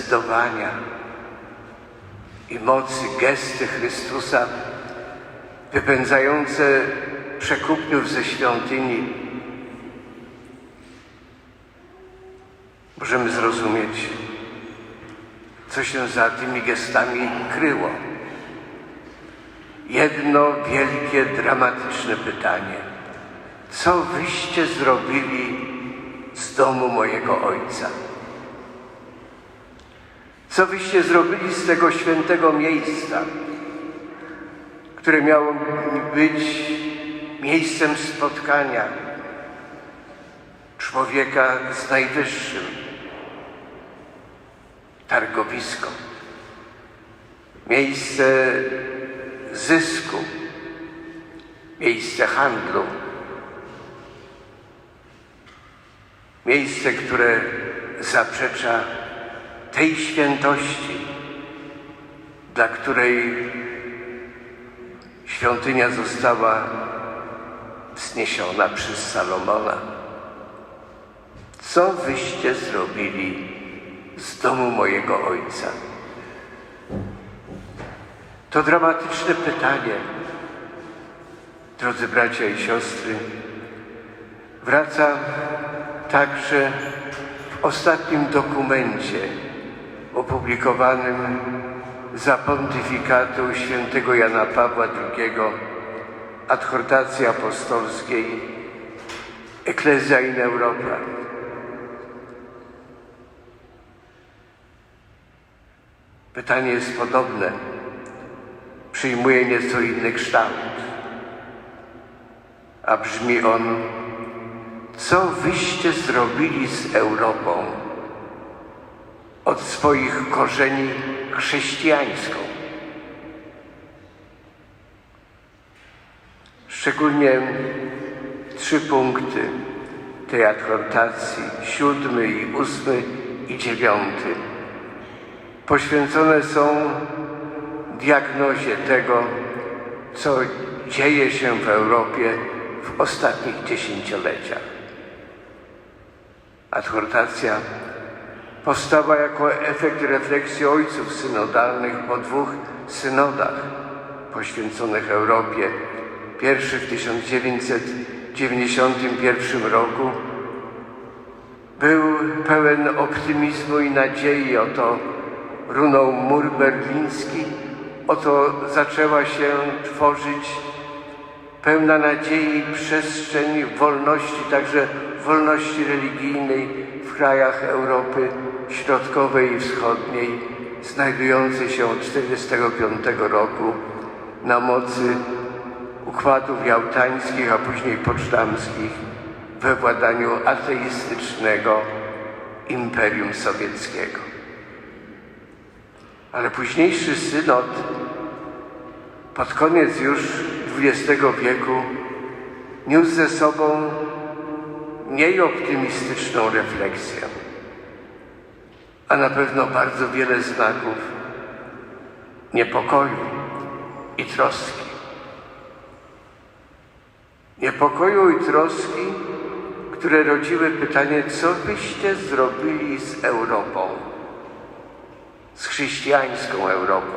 zdecydowania i mocy gesty Chrystusa wypędzające przekupniów ze świątyni możemy zrozumieć, co się za tymi gestami kryło. Jedno wielkie, dramatyczne pytanie. Co wyście zrobili z domu mojego ojca? Co wyście zrobili z tego świętego miejsca, które miało być miejscem spotkania człowieka z najwyższym, targowisko, miejsce zysku, miejsce handlu, miejsce, które zaprzecza tej świętości, dla której świątynia została wzniesiona przez Salomona. Co wyście zrobili z domu mojego ojca? To dramatyczne pytanie, drodzy bracia i siostry, wraca także w ostatnim dokumencie opublikowanym za pontyfikatu świętego Jana Pawła II adhortacji apostolskiej Ecclesia in Europa. Pytanie jest podobne, przyjmuje nieco inny kształt, a brzmi on, co wyście zrobili z Europą od swoich korzeni chrześcijańską? Szczególnie trzy punkty tej adhortacji, siódmy i ósmy i dziewiąty, poświęcone są diagnozie tego, co dzieje się w Europie w ostatnich dziesięcioleciach. Adhortacja powstała jako efekt refleksji ojców synodalnych po dwóch synodach poświęconych Europie. Pierwszy w 1991 roku był pełen optymizmu i nadziei. Oto runął mur berliński, oto zaczęła się tworzyć pełna nadziei przestrzeń wolności, także wolności religijnej w krajach Europy Środkowej i Wschodniej, znajdującej się od 1945 roku na mocy układów jałtańskich, a później poczdamskich we władaniu ateistycznego Imperium Sowieckiego. Ale późniejszy synod pod koniec już XX wieku niósł ze sobą mniej optymistyczną refleksję, a na pewno bardzo wiele znaków niepokoju i troski. Niepokoju i troski, które rodziły pytanie, co byście zrobili z Europą, z chrześcijańską Europą.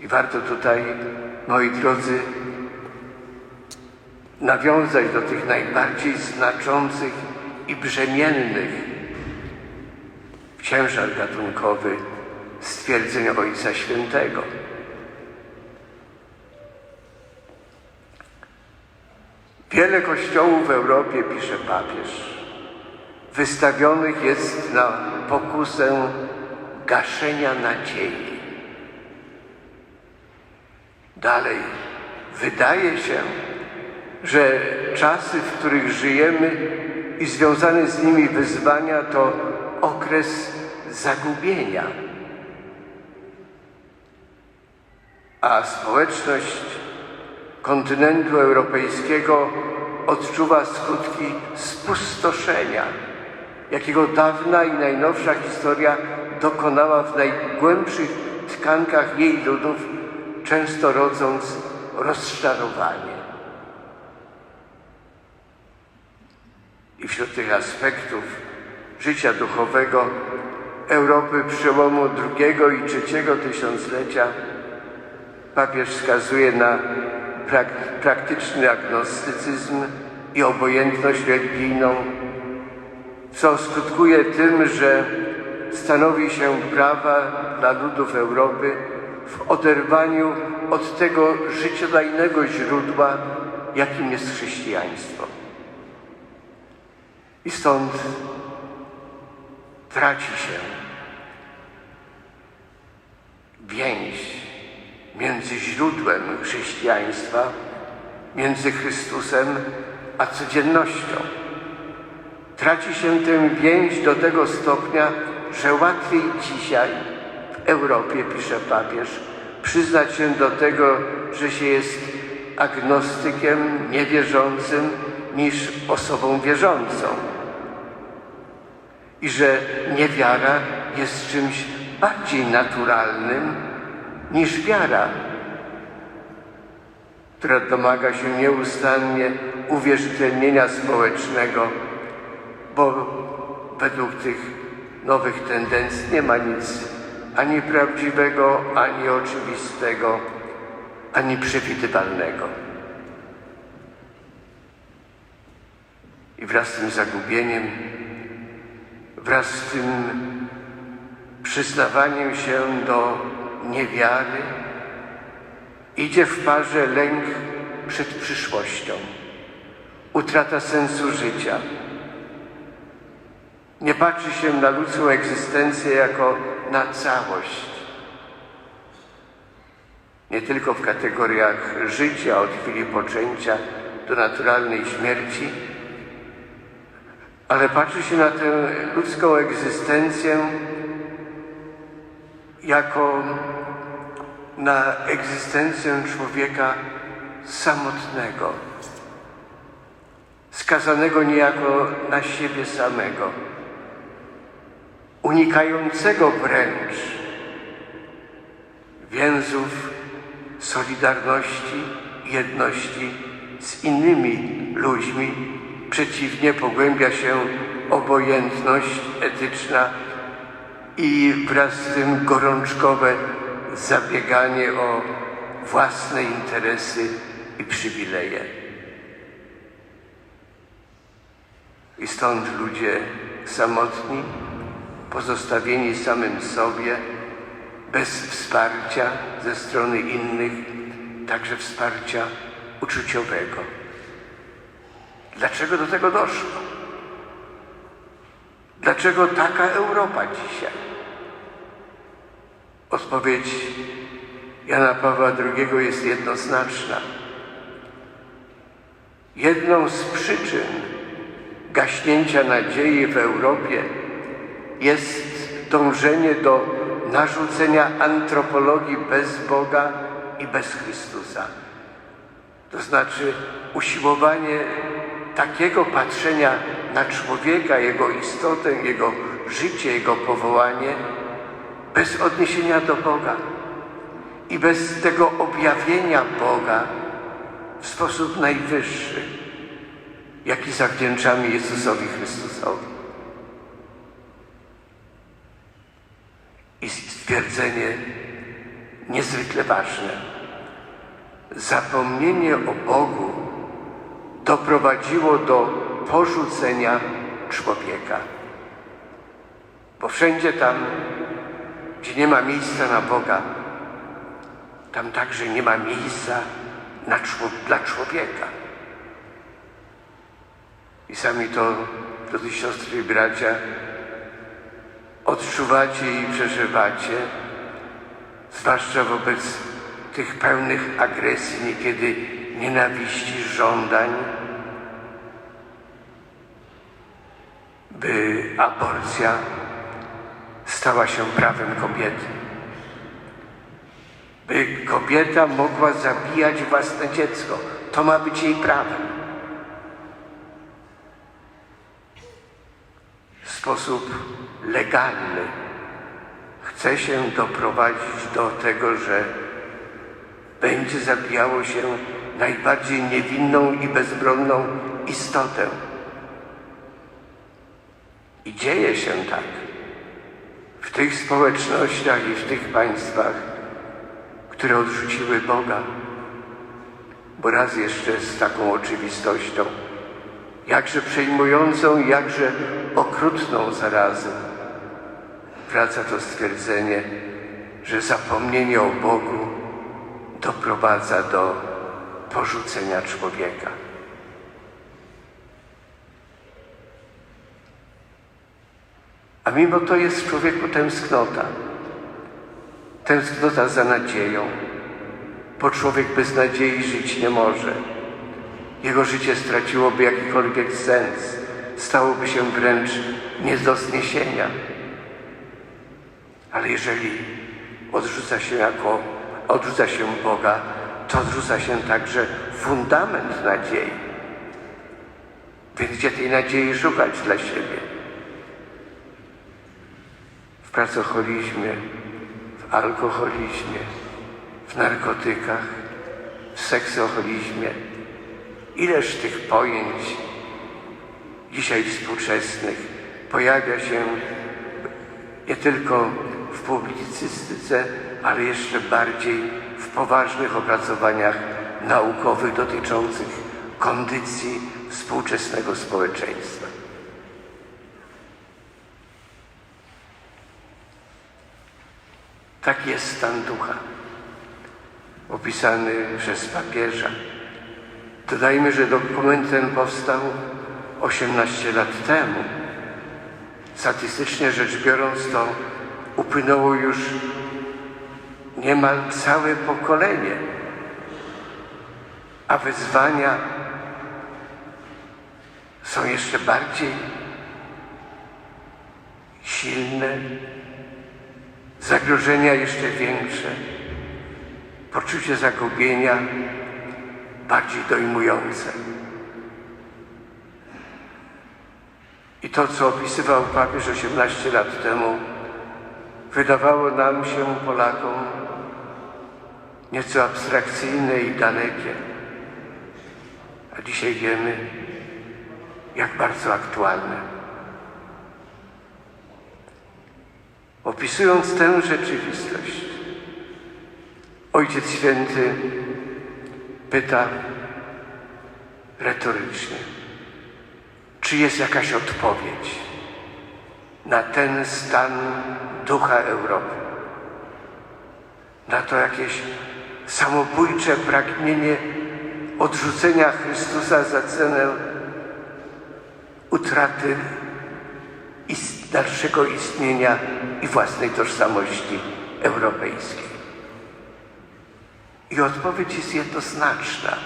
I warto tutaj, moi drodzy, nawiązać do tych najbardziej znaczących i brzemiennych ciężar gatunkowy stwierdzeń Ojca Świętego. Wiele kościołów w Europie, pisze papież, wystawionych jest na pokusę gaszenia nadziei. Dalej, wydaje się, że czasy, w których żyjemy i związane z nimi wyzwania to okres zagubienia. A społeczność kontynentu europejskiego odczuwa skutki spustoszenia, jakiego dawna i najnowsza historia dokonała w najgłębszych tkankach jej ludów, często rodząc rozczarowanie. I wśród tych aspektów życia duchowego Europy przełomu drugiego i trzeciego tysiąclecia papież wskazuje na prak praktyczny agnostycyzm i obojętność religijną, co skutkuje tym, że stanowi się prawa dla ludów Europy w oderwaniu od tego życiodajnego źródła, jakim jest chrześcijaństwo. I stąd traci się więź między źródłem chrześcijaństwa, między Chrystusem a codziennością. Traci się tę więź do tego stopnia, że łatwiej dzisiaj w Europie, pisze papież, przyznać się do tego, że się jest agnostykiem, niewierzącym, niż osobą wierzącą. I że niewiara jest czymś bardziej naturalnym niż wiara, która domaga się nieustannie uwierzytelnienia społecznego, bo według tych nowych tendencji nie ma nic ani prawdziwego, ani oczywistego, ani przewidywalnego. I wraz z tym zagubieniem, wraz z tym przyznawaniem się do niewiary, idzie w parze lęk przed przyszłością, utrata sensu życia. Nie patrzy się na ludzką egzystencję jako na całość. Nie tylko w kategoriach życia od chwili poczęcia do naturalnej śmierci, ale patrzy się na tę ludzką egzystencję jako na egzystencję człowieka samotnego, skazanego niejako na siebie samego, unikającego wręcz więzów solidarności, jedności z innymi ludźmi. Przeciwnie, pogłębia się obojętność etyczna i wraz z tym gorączkowe zabieganie o własne interesy i przywileje. I stąd ludzie samotni, pozostawieni samym sobie, bez wsparcia ze strony innych, także wsparcia uczuciowego. Dlaczego do tego doszło? Dlaczego taka Europa dzisiaj? Odpowiedź Jana Pawła II jest jednoznaczna. Jedną z przyczyn gaśnięcia nadziei w Europie jest dążenie do narzucenia antropologii bez Boga i bez Chrystusa. To znaczy usiłowanie takiego patrzenia na człowieka, jego istotę, jego życie, jego powołanie, bez odniesienia do Boga i bez tego objawienia Boga w sposób najwyższy, jaki zawdzięczamy Jezusowi Chrystusowi. I stwierdzenie niezwykle ważne. Zapomnienie o Bogu doprowadziło do porzucenia człowieka. Bo wszędzie tam, gdzie nie ma miejsca na Boga, tam także nie ma miejsca dla człowieka. I sami to, drodzy siostry i bracia, odczuwacie i przeżywacie, zwłaszcza wobec tych pełnych agresji, niekiedy nienawiści, żądań, by aborcja stała się prawem kobiety. By kobieta mogła zabijać własne dziecko. To ma być jej prawem. W sposób legalny chce się doprowadzić do tego, że będzie zabijało się najbardziej niewinną i bezbronną istotę. I dzieje się tak. W tych społecznościach i w tych państwach, które odrzuciły Boga. Bo raz jeszcze z taką oczywistością, jakże przejmującą, jakże okrutną zarazem, wraca to stwierdzenie, że zapomnienie o Bogu doprowadza do porzucenia człowieka. Mimo to jest w człowieku tęsknota. Tęsknota za nadzieją, bo człowiek bez nadziei żyć nie może. Jego życie straciłoby jakikolwiek sens, stałoby się wręcz nie do zniesienia. Ale jeżeli odrzuca się jako, odrzuca się Boga, to odrzuca się także fundament nadziei. Więc gdzie tej nadziei szukać dla siebie? Pracocholizmie, w alkoholizmie, w narkotykach, w seksoholizmie. Ileż tych pojęć dzisiaj współczesnych pojawia się nie tylko w publicystyce, ale jeszcze bardziej w poważnych opracowaniach naukowych dotyczących kondycji współczesnego społeczeństwa. Tak jest stan ducha, opisany przez papieża. Dodajmy, że dokument ten powstał 18 lat temu. Statystycznie rzecz biorąc, to upłynęło już niemal całe pokolenie, a wyzwania są jeszcze bardziej silne, zagrożenia jeszcze większe, poczucie zagubienia bardziej dojmujące. I to, co opisywał papież 18 lat temu, wydawało nam się, Polakom, nieco abstrakcyjne i dalekie. A dzisiaj wiemy, jak bardzo aktualne. Opisując tę rzeczywistość, Ojciec Święty pyta retorycznie, czy jest jakaś odpowiedź na ten stan ducha Europy, na to jakieś samobójcze pragnienie odrzucenia Chrystusa za cenę utraty dalszego istnienia i własnej tożsamości europejskiej. I odpowiedź jest jednoznaczna.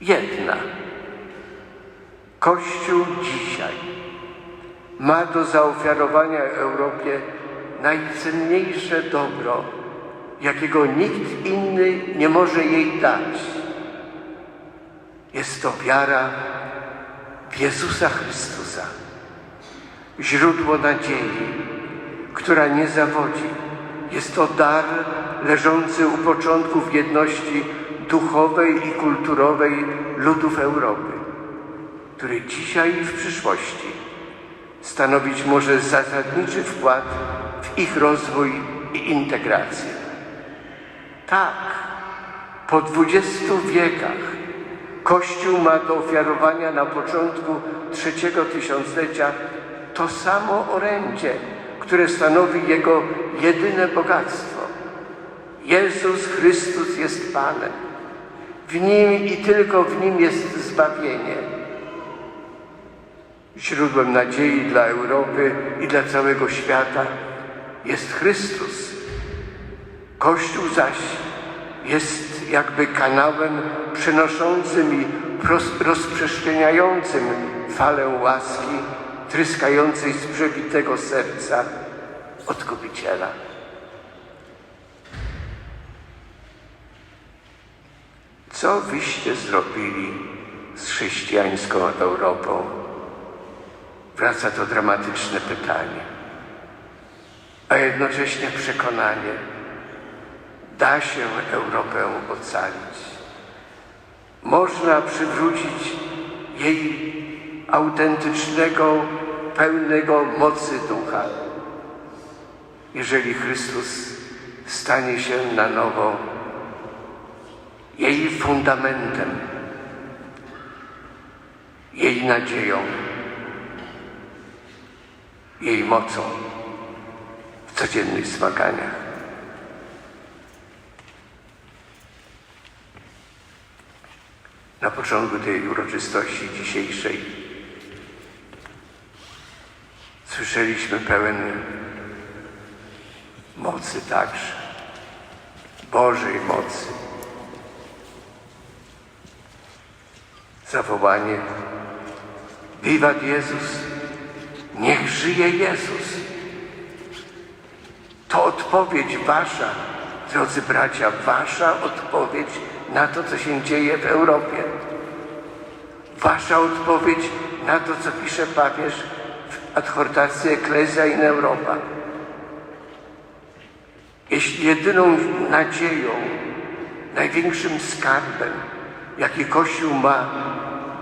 Jedna. Kościół dzisiaj ma do zaofiarowania Europie najcenniejsze dobro, jakiego nikt inny nie może jej dać. Jest to wiara w Jezusa Chrystusa, źródło nadziei, która nie zawodzi. Jest to dar leżący u początków jedności duchowej i kulturowej ludów Europy, który dzisiaj i w przyszłości stanowić może zasadniczy wkład w ich rozwój i integrację. Tak, po dwudziestu wiekach Kościół ma do ofiarowania na początku trzeciego tysiąclecia to samo orędzie, które stanowi jego jedyne bogactwo. Jezus Chrystus jest Panem. W Nim i tylko w Nim jest zbawienie. Źródłem nadziei dla Europy i dla całego świata jest Chrystus. Kościół zaś jest jakby kanałem przenoszącym i rozprzestrzeniającym falę łaski tryskającej z przebitego serca Odkupiciela. Co wyście zrobili z chrześcijańską Europą? Wraca to dramatyczne pytanie, a jednocześnie przekonanie, da się Europę ocalić. Można przywrócić jej autentycznego, pełnego mocy ducha. Jeżeli Chrystus stanie się na nowo jej fundamentem, jej nadzieją, jej mocą w codziennych zmaganiach. Na początku tej uroczystości dzisiejszej słyszeliśmy pełen mocy także, Bożej mocy. Zawołanie Wiwat Jezus, niech żyje Jezus. To odpowiedź wasza, drodzy bracia, wasza odpowiedź na to, co się dzieje w Europie. Wasza odpowiedź na to, co pisze papież w adhortacji Ecclesia in Europa. Jeśli jedyną nadzieją, największym skarbem, jaki Kościół ma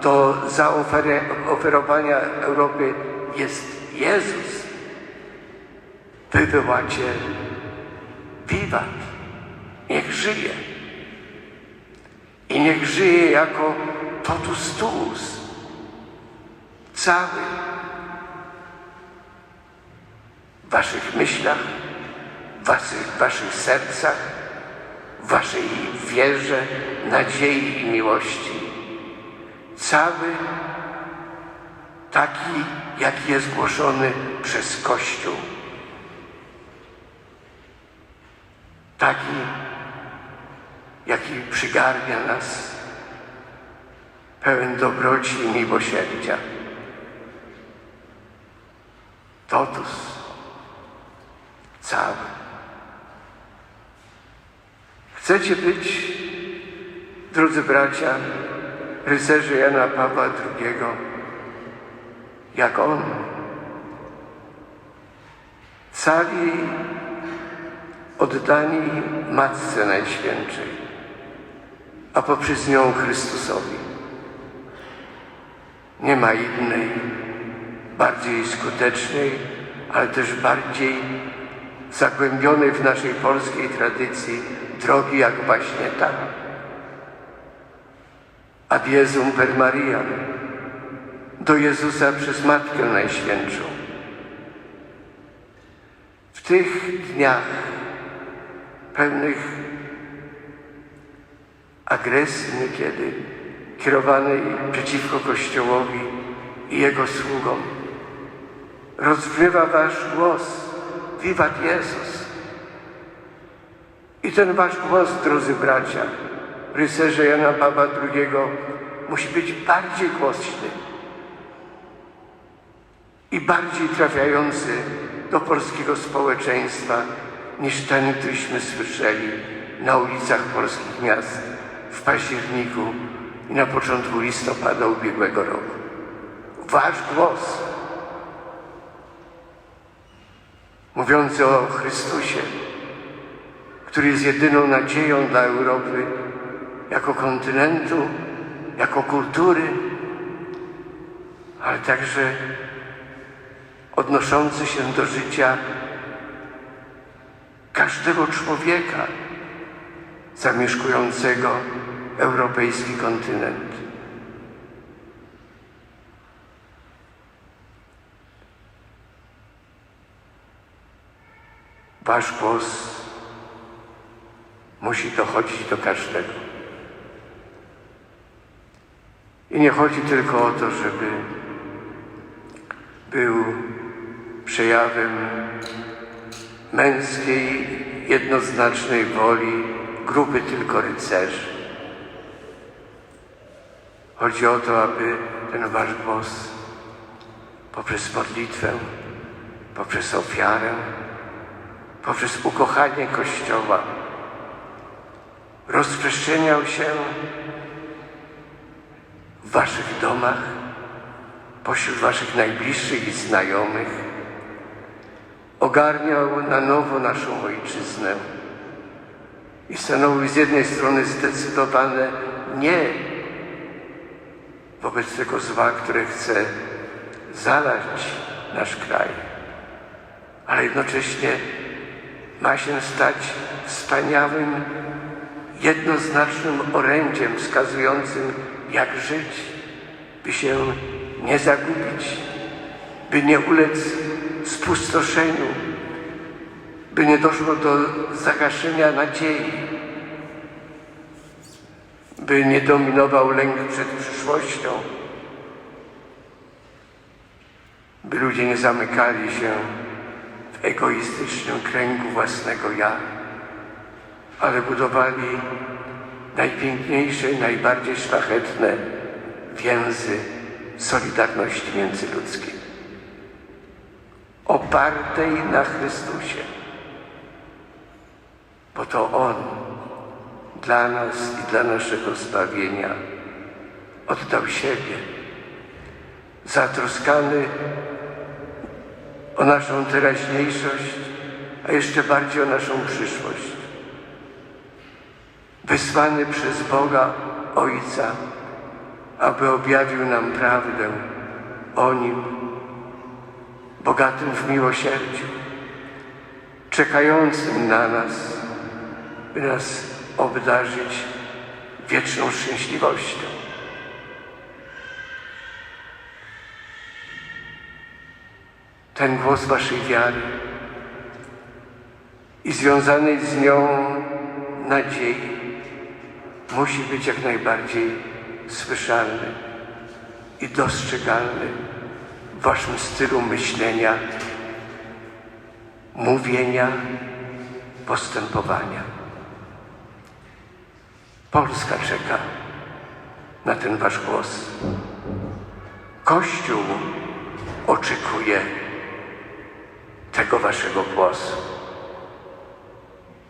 do zaoferowania Europie jest Jezus, wy wołacie wiwat, niech żyje. I niech żyje jako totus tuus, cały w waszych myślach, w waszych, waszych sercach, w waszej wierze, nadziei i miłości. Cały taki, jaki jest głoszony przez Kościół. Taki, jaki przygarnia nas, pełen dobroci i miłosierdzia. Totus cały. Chcecie być, drodzy bracia, rycerze Jana Pawła II, jak on, cali oddani Matce Najświętszej, a poprzez nią Chrystusowi. Nie ma innej, bardziej skutecznej, ale też bardziej zagłębionej w naszej polskiej tradycji drogi jak właśnie ta. Ad Jezum per Mariam, do Jezusa przez Matkę Najświętszą. W tych dniach pełnych agresji niekiedy kierowanej przeciwko Kościołowi i Jego sługom. Rozbrywa Wasz głos, wiwat Jezus. I ten Wasz głos, drodzy bracia, rycerze Jana Pawła II, musi być bardziej głośny i bardziej trafiający do polskiego społeczeństwa niż ten, któryśmy słyszeli na ulicach polskich miast w październiku i na początku listopada ubiegłego roku. Wasz głos mówiący o Chrystusie, który jest jedyną nadzieją dla Europy jako kontynentu, jako kultury, ale także odnoszący się do życia każdego człowieka zamieszkującego europejski kontynent. Wasz głos musi dochodzić do każdego. I nie chodzi tylko o to, żeby był przejawem męskiej, jednoznacznej woli grupy tylko rycerzy. Chodzi o to, aby ten wasz głos poprzez modlitwę, poprzez ofiarę, poprzez ukochanie Kościoła. Rozprzestrzeniał się w waszych domach, pośród waszych najbliższych i znajomych, ogarniał na nowo naszą ojczyznę. I stanowił z jednej strony zdecydowane nie wobec tego zła, które chce zalać nasz kraj, ale jednocześnie ma się stać wspaniałym, jednoznacznym orędziem wskazującym, jak żyć, by się nie zagubić, by nie ulec spustoszeniu, by nie doszło do zagaszenia nadziei, by nie dominował lęk przed przyszłością, by ludzie nie zamykali się egoistycznym kręgu własnego ja, ale budowali najpiękniejsze najbardziej szlachetne więzy solidarności międzyludzkiej, opartej na Chrystusie, bo to On dla nas i dla naszego zbawienia oddał siebie, zatroskany o naszą teraźniejszość, a jeszcze bardziej o naszą przyszłość. Wysłany przez Boga Ojca, aby objawił nam prawdę o Nim, bogatym w miłosierdziu, czekającym na nas, by nas obdarzyć wieczną szczęśliwością. Ten głos Waszej wiary i związanej z nią nadziei musi być jak najbardziej słyszalny i dostrzegalny w Waszym stylu myślenia, mówienia, postępowania. Polska czeka na ten Wasz głos. Kościół oczekuje tego Waszego głosu.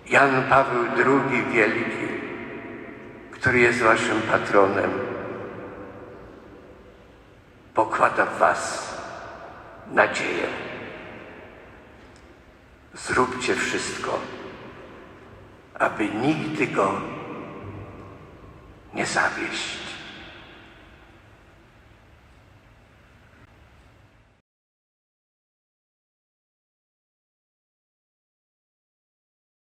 Jan Paweł II Wielki, który jest Waszym patronem, pokłada w Was nadzieję. Zróbcie wszystko, aby nigdy go nie zawieść.